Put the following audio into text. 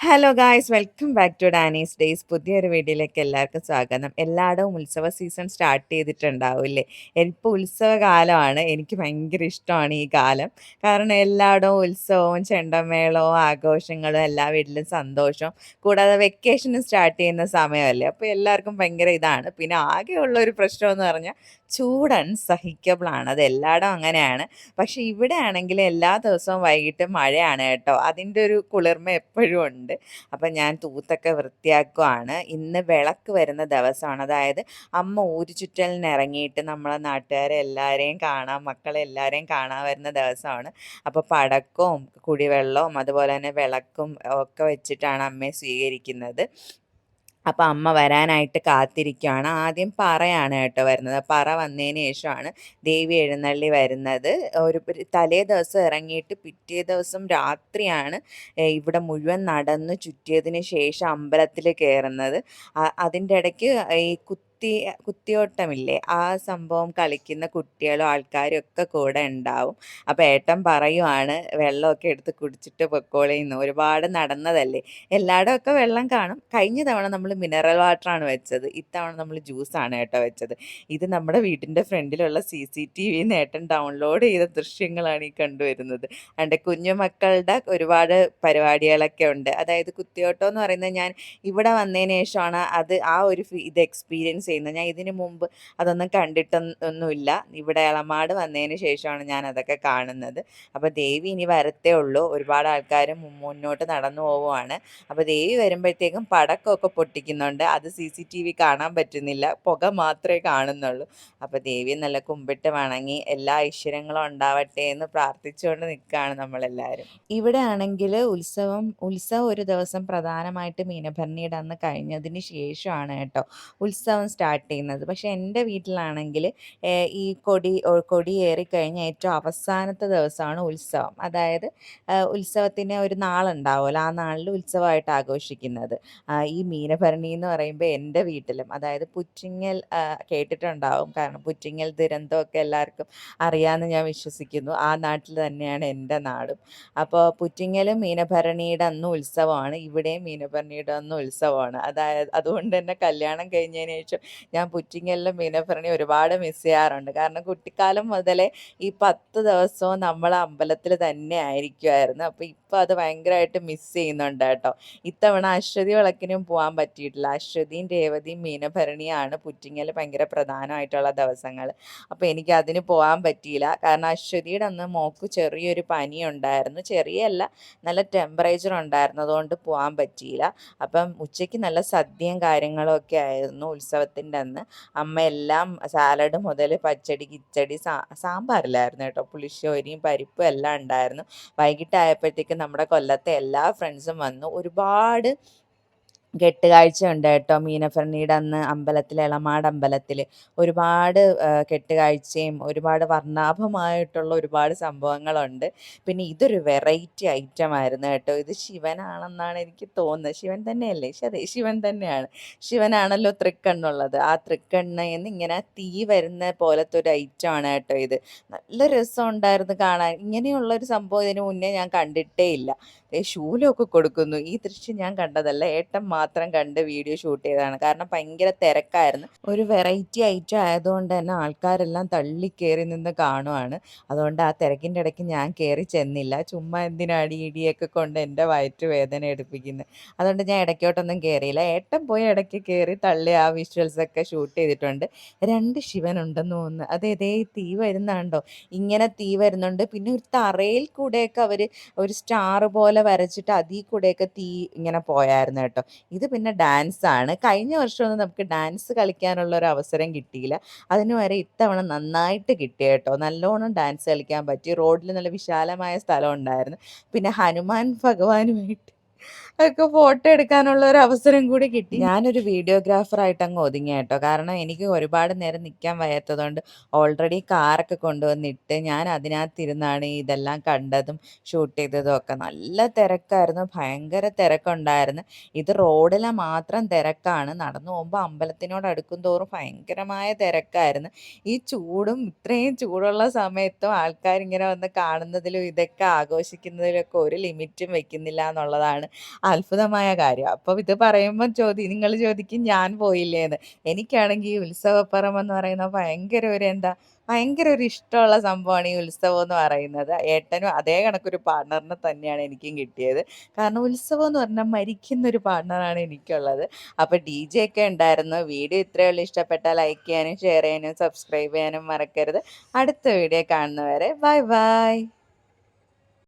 Hello guys welcome back to Danny's days പുതിയൊരു വീഡിയോയിലേക്ക് എല്ലാവർക്കും സ്വാഗതം. എല്ലായിടവും ഉത്സവ സീസൺ സ്റ്റാർട്ട് ചെയ്തിട്ടുണ്ടാവില്ലേ? ഇപ്പോൾ ഉത്സവകാലമാണ് എനിക്ക് ഭയങ്കര ഇഷ്ടമാണ് ഈ കാലം. കാരണം എല്ലായിടവും ഉത്സവവും ചെണ്ടമേളവും ആഘോഷങ്ങളും എല്ലാ വീട്ടിലും സന്തോഷവും. കൂടാതെ വെക്കേഷനും സ്റ്റാർട്ട് ചെയ്യുന്ന സമയമല്ലേ? അപ്പോൾ എല്ലാവർക്കും ഭയങ്കര ഇതാണ്. പിന്നെ ആകെയുള്ള ഒരു പ്രശ്നമെന്ന് പറഞ്ഞാൽ ചൂട് അൺസഹിക്കബിളാണ് അത് എല്ലായിടവും അങ്ങനെയാണ്. പക്ഷേ ഇവിടെ ആണെങ്കിൽ എല്ലാ ദിവസവും വൈകിട്ട് മഴയാണ് കേട്ടോ. അതിന്റെ ഒരു കുളിർമ എപ്പോഴും ഉണ്ട്. അപ്പം ഞാൻ തൂത്തൊക്കെ വൃത്തിയാക്കുവാണ്. ഇന്ന് വിളക്ക് വരുന്ന ദിവസമാണ്. അതായത് അമ്മ ഊരു ചുറ്റലിന് ഇറങ്ങിയിട്ട് നമ്മളെ നാട്ടുകാരെ എല്ലാവരെയും കാണാം മക്കളെ എല്ലാവരെയും കാണാൻ വരുന്ന ദിവസമാണ്. അപ്പോൾ പടക്കവും കുടിവെള്ളവും അതുപോലെ തന്നെ വിളക്കും ഒക്കെ വെച്ചിട്ടാണ് അമ്മയെ സ്വീകരിക്കുന്നത്. അപ്പോൾ അമ്മ വരാനായിട്ട് കാത്തിരിക്കുകയാണ് ആദ്യം പറയാണ് കേട്ടോ വരുന്നത്. പറ വന്നതിന് ശേഷമാണ് ദേവി എഴുന്നള്ളി വരുന്നത്. ഒരു തലേ ദിവസം ഇറങ്ങിയിട്ട് പിറ്റേ ദിവസം രാത്രിയാണ് ഇവിടെ മുഴുവൻ നടന്ന് ചുറ്റിയതിന് ശേഷം അമ്പലത്തിൽ കയറുന്നത് അതിന്റെ ഇടയ്ക്ക് ഈ കുത്തി കുത്തി കുത്തിയോട്ടമില്ലേ? ആ സംഭവം കളിക്കുന്ന കുട്ടികളും ആൾക്കാരും ഒക്കെ കൂടെ ഉണ്ടാവും. അപ്പോൾ ഏട്ടൻ പറയുവാണ് വെള്ളമൊക്കെ എടുത്ത് കുടിച്ചിട്ട് പൊക്കോളിന്ന് ഒരുപാട് നടന്നതല്ലേ? എല്ലായിടും ഒക്കെ വെള്ളം കാണും. കഴിഞ്ഞ തവണ നമ്മൾ മിനറൽ വാട്ടറാണ് വെച്ചത്. ഇത്തവണ നമ്മൾ ജ്യൂസാണ് കേട്ടോ വെച്ചത്. ഇത് നമ്മുടെ വീടിന്റെ ഫ്രണ്ടിലുള്ള സി സി ടി വിന്ന് ഏട്ടൻ ഡൗൺലോഡ് ചെയ്ത ദൃശ്യങ്ങളാണ് ഈ കണ്ടുവരുന്നത്. അണ്ട് കുഞ്ഞു മക്കളുടെ ഒരുപാട് പരിപാടികളൊക്കെ ഉണ്ട്. അതായത് കുത്തിയോട്ടം എന്ന് പറയുന്നത് ഞാൻ ഇവിടെ വന്നതിന് ശേഷമാണ് അത് ആ ഒരു ഇത് എക്സ്പീരിയൻസ് ചെയ്യുന്നത്. ഞാൻ ഇതിനു മുമ്പ് അതൊന്നും കണ്ടിട്ടൊന്നുമില്ല. ഇവിടെ ഇളമാട് വന്നതിന് ശേഷമാണ് ഞാൻ അതൊക്കെ കാണുന്നത്. അപ്പോൾ ദേവി ഇനി വരത്തേ ഉള്ളൂ. ഒരുപാട് ആൾക്കാർ മുന്നോട്ട് നടന്നു പോവുകയാണ്. അപ്പോൾ ദേവി വരുമ്പോഴത്തേക്കും പടക്കമൊക്കെ പൊട്ടിക്കുന്നുണ്ട്. അത് സി സി ടി വി കാണാൻ പറ്റുന്നില്ല. പുക മാത്രമേ കാണുന്നുള്ളൂ. അപ്പോൾ ദേവി നല്ല കുമ്പിട്ട് വണങ്ങി എല്ലാ ഐശ്വര്യങ്ങളും ഉണ്ടാവട്ടെ എന്ന് പ്രാർത്ഥിച്ചുകൊണ്ട് നിൽക്കുകയാണ് നമ്മളെല്ലാവരും. ഇവിടെ ആണെങ്കിൽ ഉത്സവം ഉത്സവം ഒരു ദിവസം പ്രധാനമായിട്ട് മീനഭരണിയുടെ അന്ന് കഴിഞ്ഞതിന് ശേഷമാണ് കേട്ടോ. ഉത്സവം സ്റ്റാർട്ട് ചെയ്യുന്നത്. പക്ഷേ എന്റെ വീട്ടിലാണെങ്കിൽ ഈ കൊടി കൊടി ഏറിക്കഴിഞ്ഞ ഏറ്റവും അവസാനത്തെ ദിവസമാണ് ഉത്സവം. അതായത് ഉത്സവത്തിന് ഒരു നാളുണ്ടാവുമല്ലോ. ആ നാളിൽ ഉത്സവമായിട്ട് ആഘോഷിക്കുന്നത്. ഈ മീനഭരണി എന്ന് പറയുമ്പോൾ എന്റെ വീട്ടിലും. അതായത് പുറ്റിങ്ങൽ കേട്ടിട്ടുണ്ടാവും. കാരണം പുറ്റിങ്ങൽ ദുരന്തമൊക്കെ എല്ലാവർക്കും അറിയാമെന്ന് ഞാൻ വിശ്വസിക്കുന്നു. ആ നാട്ടിൽ തന്നെയാണ് എന്റെ നാടും. അപ്പോൾ പുറ്റിങ്ങലും മീനഭരണിയുടെ അന്ന് ഉത്സവമാണ്. ഇവിടെയും മീനഭരണിയുടെ അന്ന് ഉത്സവമാണ്. അതായത് അതുകൊണ്ട് തന്നെ കല്യാണം കഴിഞ്ഞതിന് ശേഷം ഞാൻ പുറ്റിങ്ങലിലും മീനഭരണി ഒരുപാട് മിസ് ചെയ്യാറുണ്ട്. കാരണം കുട്ടിക്കാലം മുതലേ ഈ പത്ത് ദിവസവും നമ്മൾ അമ്പലത്തിൽ തന്നെ ആയിരിക്കുമായിരുന്നു അപ്പോൾ ഇപ്പോൾ അത് ഭയങ്കരമായിട്ട് മിസ് ചെയ്യുന്നുണ്ട് കേട്ടോ. ഇത്തവണ അശ്വതി വിളക്കിനും പോകാൻ പറ്റിയിട്ടില്ല. അശ്വതിയും രേവതിയും മീനഭരണിയാണ് പുറ്റിങ്ങൽ ഭയങ്കര പ്രധാനമായിട്ടുള്ള ദിവസങ്ങൾ അപ്പോൾ എനിക്ക് അതിന് പോകാൻ പറ്റിയില്ല. കാരണം അശ്വതിയുടെ അന്ന് മോക്ക് ചെറിയൊരു പനി ഉണ്ടായിരുന്നു. ചെറിയല്ല നല്ല ടെമ്പറേച്ചർ ഉണ്ടായിരുന്നു അതുകൊണ്ട് പോകാൻ പറ്റിയില്ല. അപ്പം ഉച്ചയ്ക്ക് നല്ല സദ്യയും കാര്യങ്ങളും ഒക്കെ ആയിരുന്നു ഉത്സവത്തിന്റെ അന്ന് അമ്മ എല്ലാം സാലഡ് മുതൽ പച്ചടി കിച്ചടി സാ സാമ്പാറിലായിരുന്നു കേട്ടോ. പുളിശ്ശേരിയും പരിപ്പും എല്ലാം ഉണ്ടായിരുന്നു. വൈകിട്ടായപ്പോഴത്തേക്കും നമ്മുടെ കൊല്ലത്തെ എല്ലാ ഫ്രണ്ട്സും വന്നു. ഒരുപാട് കെട്ടുകാഴ്ച ഉണ്ട് കേട്ടോ. മീനഭരണിയുടെ അന്ന് അമ്പലത്തിൽ എളമാട് അമ്പലത്തിൽ ഒരുപാട് കെട്ടുകാഴ്ചയും ഒരുപാട് വർണാഭമായിട്ടുള്ള ഒരുപാട് സംഭവങ്ങളുണ്ട്. പിന്നെ ഇതൊരു വെറൈറ്റി ഐറ്റം ആയിരുന്നു കേട്ടോ. ഇത് ശിവനാണെന്നാണ് എനിക്ക് തോന്നുന്നത്. ശിവൻ തന്നെയല്ലേ? അതെ ശിവൻ തന്നെയാണ്. ശിവനാണല്ലോ തൃക്കണ്ണുള്ളത്. ആ തൃക്കണ്ണ് എന്നിങ്ങനെ തീ വരുന്ന പോലത്തെ ഒരു ഐറ്റം ആണ് കേട്ടോ ഇത്. നല്ല രസം ഉണ്ടായിരുന്നു കാണാൻ. ഇങ്ങനെയുള്ളൊരു സംഭവം ഇതിന് മുന്നേ ഞാൻ കണ്ടിട്ടേ ഇല്ല. ശൂലമൊക്കെ കൊടുക്കുന്നു. ഈ ദൃശ്യം ഞാൻ കണ്ടതല്ല. ഏട്ടൻ മാത്രം കണ്ട് വീഡിയോ ഷൂട്ട് ചെയ്തതാണ്. കാരണം ഭയങ്കര തിരക്കായിരുന്നു. ഒരു വെറൈറ്റി ഐറ്റം ആയതുകൊണ്ട് തന്നെ ആൾക്കാരെല്ലാം തള്ളി കയറി നിന്ന് കാണുവാണ്. അതുകൊണ്ട് ആ തിരക്കിന്റെ ഇടയ്ക്ക് ഞാൻ കയറി ചെന്നില്ല. ചുമ്മാ എന്തിനാണ് ഇടിയൊക്കെ കൊണ്ട് എന്റെ വയറ്റ് വേദന എടുപ്പിക്കുന്നത് അതുകൊണ്ട് ഞാൻ ഇടയ്ക്കോട്ടൊന്നും കയറിയില്ല ഏട്ടൻ പോയി ഇടയ്ക്ക് കയറി തള്ളി ആ വിഷ്വൽസൊക്കെ ഷൂട്ട് ചെയ്തിട്ടുണ്ട്. രണ്ട് ശിവനുണ്ടെന്ന് തോന്നുന്നു. അത് ഇതേ തീ വരുന്നുണ്ടോ ഇങ്ങനെ തീ വരുന്നുണ്ട്. പിന്നെ ഒരു തറയിൽ കൂടെയൊക്കെ അവർ ഒരു സ്റ്റാർ പോലെ വരച്ചിട്ട് അതിൽ കൂടെയൊക്കെ തീ ഇങ്ങനെ പോയായിരുന്നു കേട്ടോ. ഇത് പിന്നെ ഡാൻസ് ആണ്. കഴിഞ്ഞ വർഷമൊന്നും നമുക്ക് ഡാൻസ് കളിക്കാനുള്ള ഒരു അവസരം കിട്ടിയില്ല. അതിന് വരെ ഇത്തവണ നന്നായിട്ട് കിട്ടി കേട്ടോ. നല്ലോണം ഡാൻസ് കളിക്കാൻ പറ്റി. റോഡിൽ നല്ല വിശാലമായ സ്ഥലം ഉണ്ടായിരുന്നു. പിന്നെ ഹനുമാൻ ഭഗവാനുമായിട്ട് ഒക്കെ ഫോട്ടോ എടുക്കാനുള്ള ഒരു അവസരം കൂടി കിട്ടി. ഞാനൊരു വീഡിയോഗ്രാഫർ ആയിട്ട് അങ്ങ് ഒതുങ്ങി കേട്ടോ. കാരണം എനിക്ക് ഒരുപാട് നേരം നിൽക്കാൻ വയ്യാത്തതുകൊണ്ട് ഓൾറെഡി കാറൊക്കെ കൊണ്ടുവന്നിട്ട് ഞാൻ അതിനകത്തിരുന്നാണ് ഇതെല്ലാം കണ്ടതും ഷൂട്ട് ചെയ്തതും ഒക്കെ. നല്ല തിരക്കായിരുന്നു. ഭയങ്കര തിരക്കുണ്ടായിരുന്നു. ഇത് റോഡിലെ മാത്രം തിരക്കാണ്. നടന്നു പോകുമ്പോൾ അമ്പലത്തിനോട് അടുക്കും തോറും ഭയങ്കരമായ തിരക്കായിരുന്നു. ഈ ചൂടും ഇത്രയും ചൂടുള്ള സമയത്തും ആൾക്കാരിങ്ങനെ വന്ന് കാണുന്നതിലും ഇതൊക്കെ ആഘോഷിക്കുന്നതിലൊക്കെ ഒരു ലിമിറ്റും വെക്കുന്നില്ല എന്നുള്ളതാണ് അത്ഭുതമായ കാര്യം. അപ്പൊ ഇത് പറയുമ്പോൾ ചോദി നിങ്ങൾ ചോദിക്കും ഞാൻ പോയില്ലേന്ന്. എനിക്കാണെങ്കിൽ ഈ ഉത്സവപ്പറമ്പെന്ന് പറയുന്ന ഭയങ്കര ഒരു എന്താ ഭയങ്കര ഒരു ഇഷ്ടമുള്ള സംഭവമാണ് ഈ ഉത്സവം എന്ന് പറയുന്നത്. ഏട്ടനും അതേ കണക്കൊരു പാർട്ണറിനെ തന്നെയാണ് എനിക്കും കിട്ടിയത്. കാരണം ഉത്സവം എന്ന് പറഞ്ഞാൽ മരിക്കുന്ന ഒരു പാർട്ണറാണ് എനിക്കുള്ളത്. അപ്പോൾ ഡിജെ ഒക്കെ ഉണ്ടായിരുന്നു. വീഡിയോ ഇത്രയുള്ള ഉള്ളൂ. ഇഷ്ടപ്പെട്ടാൽ ലൈക്ക് ചെയ്യാനും ഷെയർ ചെയ്യാനും സബ്സ്ക്രൈബ് ചെയ്യാനും മറക്കരുത്. അടുത്ത വീഡിയോ കാണുന്നവരെ ബൈ ബൈ.